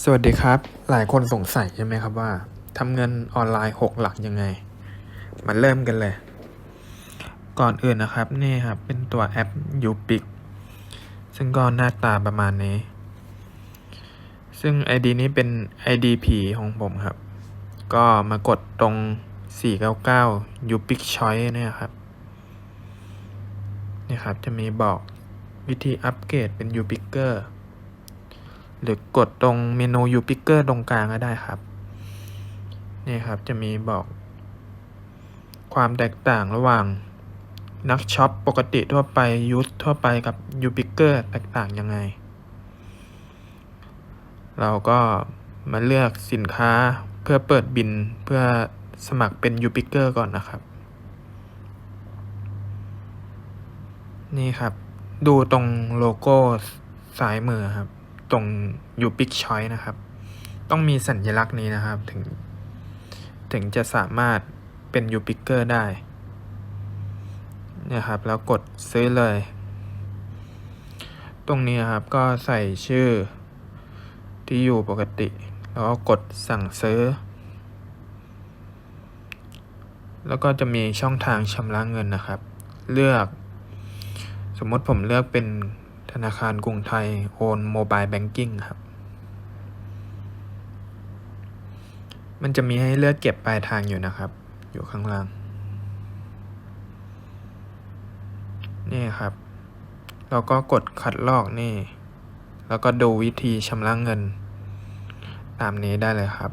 สวัสดีครับ หลายคนสงสัยใช่ไหมครับว่าทำเงินออนไลน์ 6 หลักยังไง มาเริ่มกันเลย ก่อนอื่นนะครับ นี่ครับ เป็นตัวแอป u p i c ซึ่งก็หน้าตาประมาณนี้ ซึ่ง ID นี้เป็น ID ผีของผมครับ ก็มากดตรง 499 u p i c Choice เนี่ยครับ นี่ครับจะมีบอกวิธีอัปเกรดเป็น u p i c e r หรือกดตรงเมนู u p i c e r ตรงกลางก็ได้ครับ นี่ครับจะมีบอก ความแตกต่างระหว่างนักช็อปปกติทั่วไปยูสทั่วไปกับ u p i c e r แตกต่างยังไง เราก็มาเลือกสินค้าเพื่อเปิดบินเพื่อสมัครเป็น u p i c e r ก่อนนะครับ นี่ครับ ดูตรงโลโก้ซ้ายมือครับ ตรง u p i c Choice นะครับ ต้องมีสัญลักษณ์นี้นะครับถึง ถึงจะสามารถเป็น u p i c e r ได้นี่ครับ แล้วกดซื้อเลย ตรงนี้ครับก็ใส่ชื่อที่อยู่ปกติ แล้วก็กดสั่งซื้อ แล้วก็จะมีช่องทางชำระเงินนะครับ เลือก สมมติผมเลือกเป็น ธนาคารกรุงไทยโอนโมบายแบงกิ้งครับ มันจะมีให้เลือกเก็บปลายทางอยู่นะครับ อยู่ข้างล่าง นี่ครับ เราก็กดคัดลอกนี่ แล้วก็ดูวิธีชำระเงิน ตามนี้ได้เลยครับ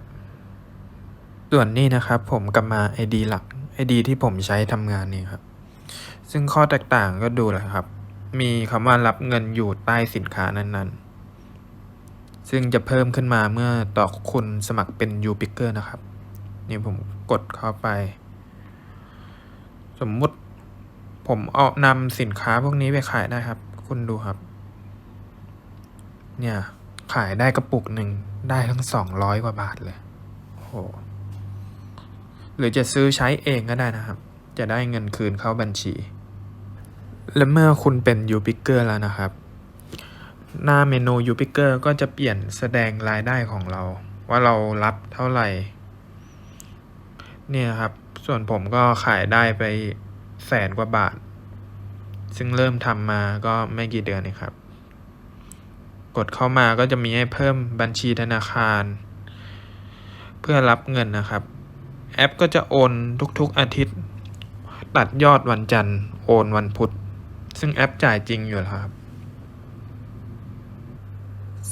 ส่วนนี้นะครับผมกลับมา ID หลัก ID ที่ผมใช้ทำงานนี่ครับ ซึ่งข้อแตกต่างก็ดูแหละครับ มีคำว่ารับเงินอยู่ใต้สินค้านั้นๆ ซึ่งจะเพิ่มขึ้นมาเมื่อต่อคุณสมัครเป็น u p i c k e r นะครับ นี่ผมกดเข้าไป สมมุติผมเอานำสินค้าพวกนี้ไปขายได้ครับ คุณดูครับ เนี่ย ขายได้กระปุกหนึ่งได้ทั้งสองร้อยกว่าบาทเลยโอ้โหหรือจะซื้อใช้เองก็ได้นะครับ จะได้เงินคืนเข้าบัญชี และเมื่อคุณเป็น u p i c k e r แล้วนะครับ หน้าเมนู u p i c k e r ก็จะเปลี่ยนแสดงรายได้ของเรา ว่าเรารับเท่าไหร่ เนี่ยครับ ส่วนผมก็ขายได้ไปแสนกว่าบาท ซึ่งเริ่มทำมาก็ไม่กี่เดือนนี่ครับ กดเข้ามาก็จะมีให้เพิ่มบัญชีธนาคาร เพื่อรับเงินนะครับ แอปก็จะโอนทุกๆอาทิตย์ ตัดยอดวันจันทร์ โอนวันพุธ ซึ่งแอปจ่ายจริงอยู่แล้วครับ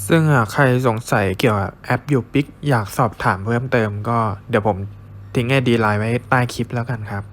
ซึ่งหากใครสงสัยเกี่ยวกับแอปยูปิกอยากสอบถามเพิ่มเติมก็เดี๋ยวผมทิ้งไอดีไลน์ไว้ใต้คลิปแล้วกันครับ